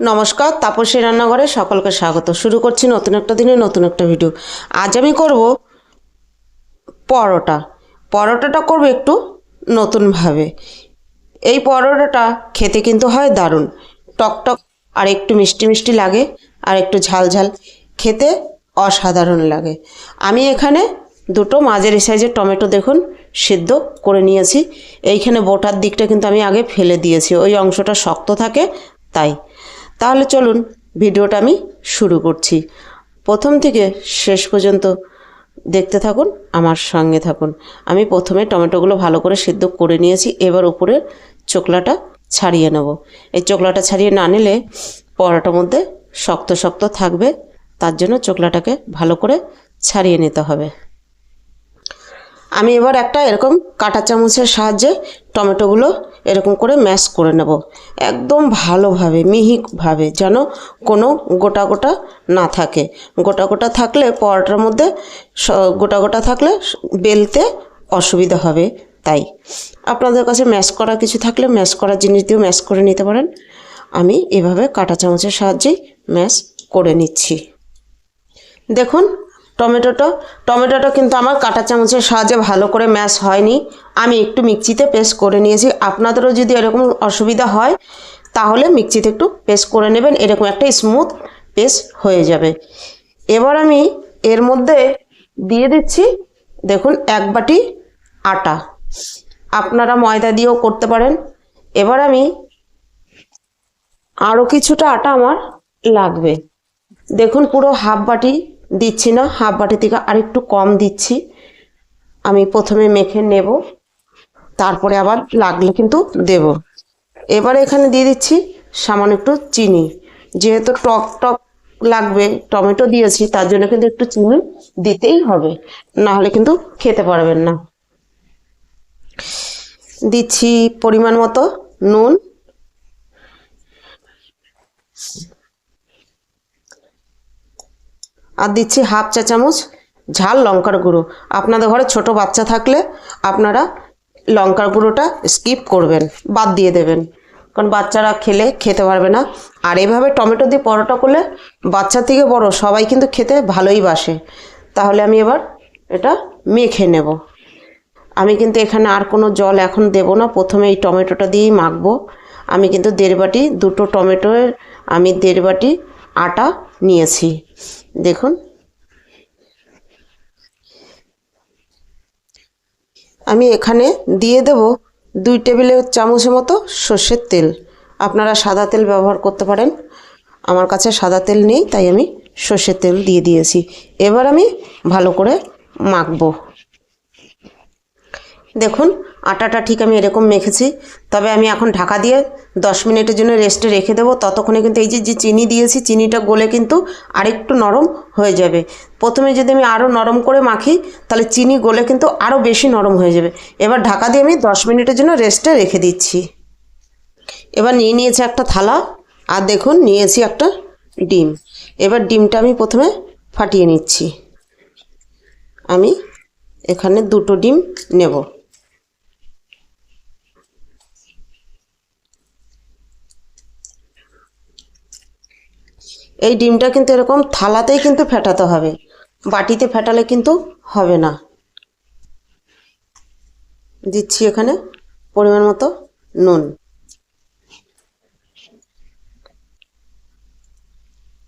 নমস্কার, তাপসী রান্নাঘরে সকলকে স্বাগত। শুরু করছি নতুন একটা দিনে নতুন একটা ভিডিও। আজ আমি করব পরোটা। পরোটাটা করব একটু নতুনভাবে। এই পরোটাটা খেতে কিন্তু হয় দারুণ। টকটক আর একটু মিষ্টি মিষ্টি লাগে আর একটু ঝাল ঝাল। খেতে অসাধারণ লাগে। আমি এখানে দুটো মাঝের সাইজের টমেটো দেখুন, সিদ্ধ করে নিয়েছি। এইখানে বোটার দিকটা কিন্তু আমি আগে ফেলে দিয়েছি। ওই অংশটা শক্ত থাকে, তাই। তাহলে চলুন ভিডিওটা আমি শুরু করছি। প্রথম থেকে শেষ পর্যন্ত দেখতে থাকুন, আমার সঙ্গে থাকুন। আমি প্রথমে টমেটোগুলো ভালো করে সিদ্ধ করে নিয়েছি, এবার উপরে চোকলাটা ছাড়িয়ে নেব। এই চোকলাটা ছাড়িয়ে না নিলে পরোটার মধ্যে শক্ত শক্ত থাকবে, তার জন্য চোকলাটাকে ভালো করে ছাড়িয়ে নিতে হবে। আমি এবার একটা এরকম কাঁটা চামচের সাহায্যে টমেটোগুলো এরকম করে ম্যাশ করে নেব। একদম ভালোভাবে, মিহিভাবে যেন কোনো গোটা গোটা না থাকে। গোটা গোটা থাকলে পরোটার মধ্যে গোটা গোটা থাকলে বেলতে অসুবিধা হবে, তাই। আপনাদের কাছে ম্যাশ করা কিছু থাকলে ম্যাশ করা জিনিস দিয়েও ম্যাশ করে নিতে পারেন। আমি এভাবে কাঁটা চামচের সাহায্যেই ম্যাশ করে নিচ্ছি। দেখুন টমেটোটা। টমেটোটা কিন্তু আমার কাঁটা চামচের সাহায্যে ভালো করে ম্যাশ হয়নি। আমি একটু মিক্সিতে পেস্ট করে নিয়েছি। আপনাদেরও যদি এরকম অসুবিধা হয়, তাহলে মিক্সিতে একটু পেস্ট করে নেবেন। এরকম একটা স্মুথ পেস্ট হয়ে যাবে। এবার আমি এর মধ্যে দিয়ে দিচ্ছি, দেখুন, এক বাটি আটা। আপনারা ময়দা দিয়েও করতে পারেন। এবার আমি আরও কিছুটা আটা আমার লাগবে। দেখুন, পুরো হাফ বাটি দিচ্ছি না হাফ বাটি থেকে আরেকটু কম দিচ্ছি। আমি প্রথমে মেখে নেব, তারপরে আবার লাগলে কিন্তু দেব। এবার এখানে দিয়ে দিচ্ছি সামান্য একটু চিনি। যেহেতু টক টক লাগবে, টমেটো দিয়েছি, তার জন্য কিন্তু একটু চিনি দিতেই হবে। না হলে কিন্তু খেতে পারবেন না। দিচ্ছি পরিমাণ মতো নুন। আর দিচ্ছি হাফ চা চামচ ঝাল লঙ্কার গুঁড়ো। আপনাদের ঘরে ছোট বাচ্চা থাকলে আপনারা লঙ্কার গুঁড়োটা স্কিপ করবেন, বাদ দিয়ে দেবেন। কারণ বাচ্চারা খেলে খেতে পারবে না। আর এভাবে টমেটো দিয়ে পরোটা করলে বাচ্চা থেকে বড় সবাই কিন্তু খেতে ভালোই বাসে। তাহলে আমি এবার এটা মেখে নেব। আমি কিন্তু এখানে আর কোনো জল এখন দেব না। প্রথমে এই টমেটোটা দিয়েই মাখবো। আমি কিন্তু দেড় বাটি, দুটো টমেটোর আমি দেড় বাটি আটা নিয়েছি। দেখুন। আমি এখানে দিয়ে দেব দুই টেবিলের চামচের মতো সর্ষের তেল। আপনারা সাদা তেল ব্যবহার করতে পারেন। আমার কাছে সাদা তেল নেই, তাই আমি সর্ষের তেল দিয়ে দিয়েছি। এবার আমি ভালো করে মাখবো। দেখুন আটাটা ঠিক আমি এরকম মেখেছি। তবে আমি এখন ঢাকা দিয়ে দশ মিনিটের জন্য রেস্টে রেখে দেবো। ততক্ষণে কিন্তু এই যে যে চিনি দিয়েছি, চিনিটা গলে কিন্তু আরেকটু নরম হয়ে যাবে। প্রথমে যদি আমি আরও নরম করে মাখি, তাহলে চিনি গলে কিন্তু আরও বেশি নরম হয়ে যাবে। এবার ঢাকা দিয়ে আমি দশ মিনিটের জন্য রেস্টে রেখে দিচ্ছি। এবার নিয়ে নিয়েছি একটা থালা, আর দেখুন নিয়েছি একটা ডিম। এবার ডিমটা আমি প্রথমে ফাটিয়ে নিচ্ছি। আমি এখানে দুটো ডিম নেব। এই ডিমটা কিন্তু এরকম থালাতেই কিন্তু ফেটাতে হবে। বাটিতে ফেটালে কিন্তু হবে না। দিচ্ছি এখানে পরিমাণ মতো নুন।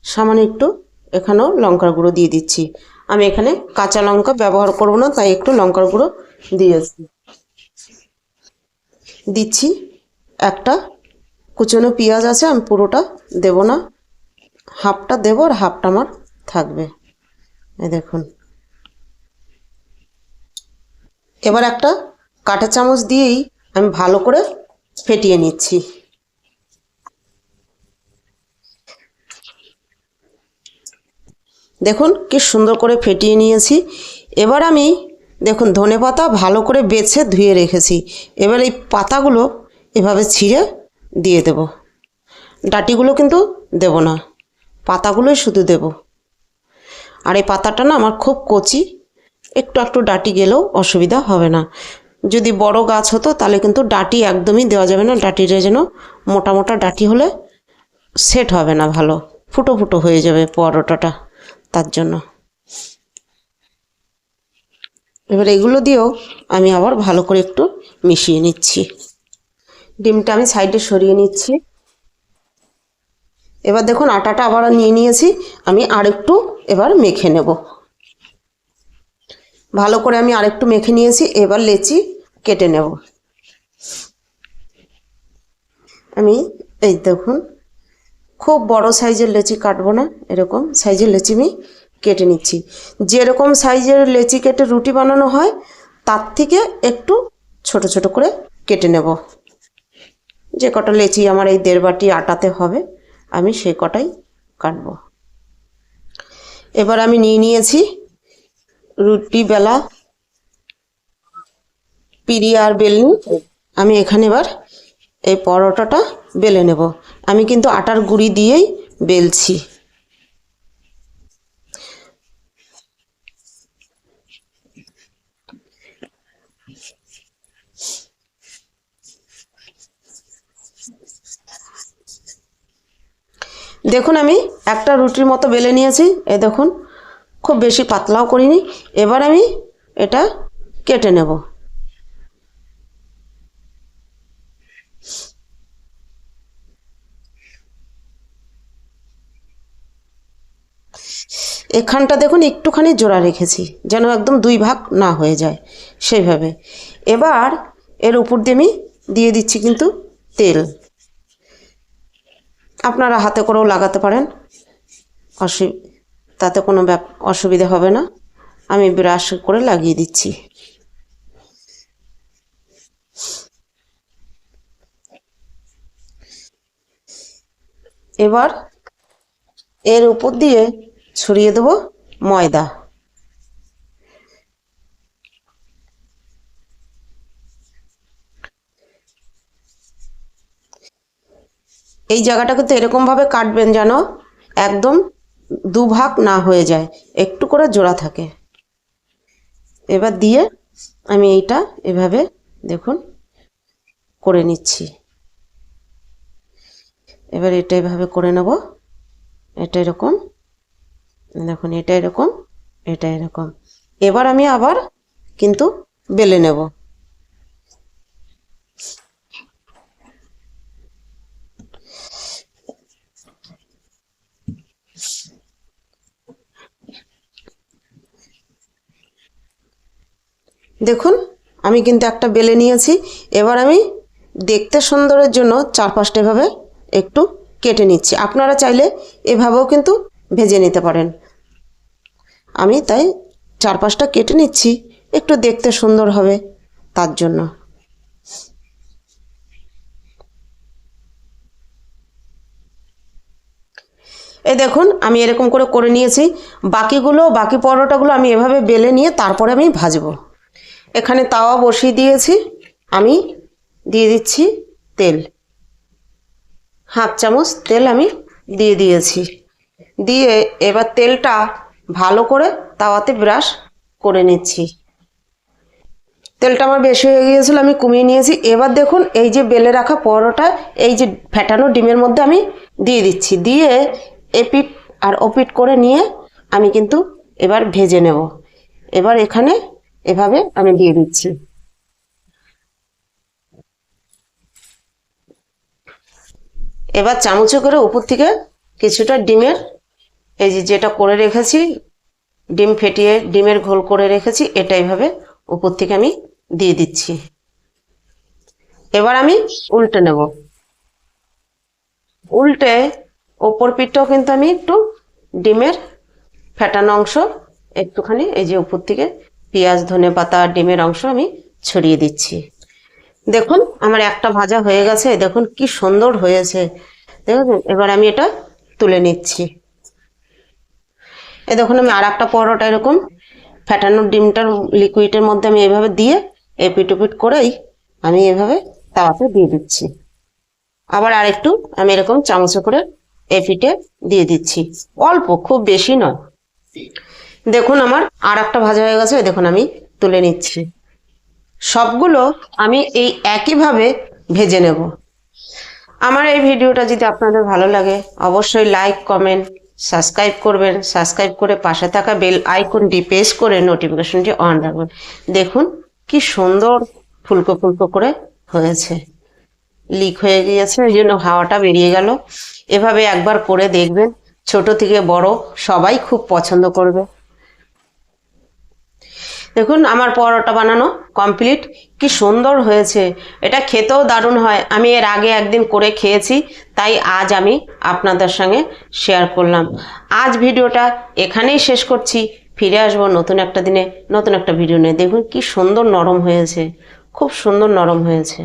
সামান্য একটু এখানেও লঙ্কার গুঁড়ো দিয়ে দিচ্ছি। আমি এখানে কাঁচা লঙ্কা ব্যবহার করব না, তাই একটু লঙ্কার গুঁড়ো দিয়েছি দিচ্ছি একটা কুচনো পেঁয়াজ আছে, আমি পুরোটা দেব না। হাফটা দেবো আর হাফটা আমার থাকবে। এই দেখুন। এবার একটা কাঁটা চামচ দিয়েই আমি ভালো করে ফেটিয়ে নিচ্ছি। দেখুন কি সুন্দর করে ফেটিয়ে নিয়েছি। এবার আমি দেখুন ধনে পাতা ভালো করে বেছে ধুয়ে রেখেছি। এবার এই পাতাগুলো এভাবে ছিঁড়ে দিয়ে দেব। ডাটিগুলো কিন্তু দেব না। পাতাগুলোই শুধু দেব। আর এই পাতাটা না আমার খুব কচি, একটু একটু ডাটি গেলেও অসুবিধা হবে না। যদি বড় গাছ হতো তাহলে কিন্তু ডাটি একদমই দেওয়া যাবে না, ডাটিটা যেন মোটা মোটা ডাটি হলে সেট হবে না ভালো, ফুটো ফুটো হয়ে যাবে পরোটাটা তার জন্য। এবার এগুলো দিয়েও আমি আবার ভালো করে একটু মিশিয়ে নিচ্ছি। ডিমটা আমি সাইডে সরিয়ে নিচ্ছি। এবার দেখুন আটাটা আবার নিয়ে নিয়েছি। আমি আরেকটু এবার মেখে নেব। ভালো করে আমি আরেকটু মেখে নিয়েছি, এবার লেচি কেটে নেব। আমি এই দেখুন, খুব বড় সাইজের লেচি কাটবো না, এরকম সাইজের লেচি আমি কেটে নিচ্ছি। যেরকম সাইজের লেচি কেটে রুটি বানানো হয়, তার থেকে একটু ছোট ছোট করে কেটে নেব। যে কটা লেচি আমার এই দেড় বাটি আটাতে হবে। আমি সে কটাই কাটব। এবার আমি নিয়ে নিয়েছি রুটি, বেলা, পিড়ি আর বেলনি। আমি এখানে এবার এই পরোটাটা বেলে নেব। আমি কিন্তু আটার গুঁড়ি দিয়েই বেলছি। দেখুন আমি একটা রুটির মতো বেলে নিয়েছি, এই দেখুন, খুব বেশি পাতলাও করিনি। এবার আমি এটা কেটে নেব। এখানটা দেখুন, একটুখানি জোড়া রেখেছি, যেন একদম দুই ভাগ না হয়ে যায়, সেইভাবে। এবার এর উপর দিয়ে আমি দিয়ে দিচ্ছি কিন্তু তেল। আপনারা হাতে করেও লাগাতে পারেন। অসু, তাতে কোনো ব্যাপ, অসুবিধা হবে না। আমি ব্রাশ করে লাগিয়ে দিচ্ছি। এবার এর উপর দিয়ে ছড়িয়ে দেব ময়দা। এই জায়গাটা কিন্তু এরকমভাবে কাটবেন যেন একদম দুভাগ না হয়ে যায়। একটু করে জোড়া থাকে। এবার দিয়ে আমি এইটা এভাবে দেখুন করে নিচ্ছি। এবার এটা এভাবে করে নেব। এটা এরকম। দেখুন, এটা এরকম এটা এরকম। এবার আমি আবার কিন্তু বেলে নেব। দেখুন, আমি কিন্তু একটা বেলে নিয়েছি। এবার আমি দেখতে সুন্দরের জন্য চার পাঁচটা এভাবে একটু কেটে নিচ্ছি। আপনারা চাইলে এভাবেও কিন্তু ভেজে নিতে পারেন। আমি তাই চার পাঁচটা কেটে নিচ্ছি। একটু দেখতে সুন্দর হবে তার জন্য। এই দেখুন, আমি এরকম করে করে নিয়েছি। বাকিগুলো, বাকি পরোটাগুলো আমি এভাবে বেলে নিয়ে তারপরে আমি ভাজবো। এখানে তাওয়া বসিয়ে দিয়েছি। আমি দিয়ে দিচ্ছি তেল। হাফ চামচ তেল আমি দিয়ে দিয়েছি। দিয়ে এবার তেলটা ভালো করে তাওয়াতে ব্রাশ করে নিচ্ছি। তেলটা আমার বেশি হয়ে গিয়েছিল, আমি কমিয়ে নিয়েছি। এবার দেখুন, এই যে বেলে রাখা পরোটা, এই যে ফ্যাটানো ডিমের মধ্যে আমি দিয়ে দিচ্ছি। দিয়ে এপিট আর ওপিট করে নিয়ে আমি কিন্তু এবার ভেজে নেব। এবার এখানে এভাবে আমি দিয়ে দিচ্ছি। এবার চামচে করে উপর থেকে কিছুটা ডিমের, এই যে যেটা করে রেখেছি, ডিম ফেটিয়ে, ডিমের ঘোল করে রেখেছি, এটা এইভাবে উপর থেকে আমি দিয়ে দিচ্ছি। এবার আমি উল্টে নেব। উল্টে ওপর পিঠটাও কিন্তু আমি একটু ডিমের ফেটানো অংশ একটুখানি, এই যে উপর থেকে পেঁয়াজ, ধনে পাতা ডিমের অংশ আমি ছড়িয়ে দিচ্ছি। দেখুন, আমার একটা ভাজা হয়ে গেছে। দেখুন, কি সুন্দর হয়েছে। দেখুন, এবার আমি এটা তুলে নিচ্ছি। এ দেখুন, আমি আর একটা পরোটা এরকম ফ্যাটানো ডিমটার লিকুইডের মধ্যে আমি এভাবে দিয়ে এপিট ওপিট করেই আমি এভাবে তাওয়াতে দিয়ে দিচ্ছি। আবার আরেকটু আমি এরকম চামচে করে এপিটে দিয়ে দিচ্ছি। অল্প, খুব বেশি নয়। দেখুন আমার আর একটা ভাজা হয়ে গেছে দেখুন আমি তুলে নিচ্ছি। সবগুলো আমি এই একইভাবে ভেজে নেব। আমার এই ভিডিওটা যদি আপনাদের ভালো লাগে, অবশ্যই লাইক, কমেন্ট, সাবস্ক্রাইব করবেন। সাবস্ক্রাইব করে পাশে থাকা বেল আইকনটি প্রেস করে নোটিফিকেশনটি অন রাখবেন। দেখুন কি সুন্দর ফুলকো ফুলকো করে হয়েছে। লিক হয়ে গিয়েছে ওই জন্য হাওয়াটা বেরিয়ে গেল। এভাবে একবার করে দেখবেন। ছোট থেকে বড় সবাই খুব পছন্দ করবে। দেখুন, আমার পরোটা বানানো কমপ্লিট কি সুন্দর হয়েছে। এটা খেতেও দারুণ হয়। আমি এর আগে একদিন করে খেয়েছি, তাই আজ আমি আপনাদের সঙ্গে শেয়ার করলাম। আজ ভিডিওটা এখানেই শেষ করছি। ফিরে আসব নতুন একটা দিনে, নতুন একটা ভিডিও নিয়ে। দেখুন, কি সুন্দর নরম হয়েছে। খুব সুন্দর নরম হয়েছে।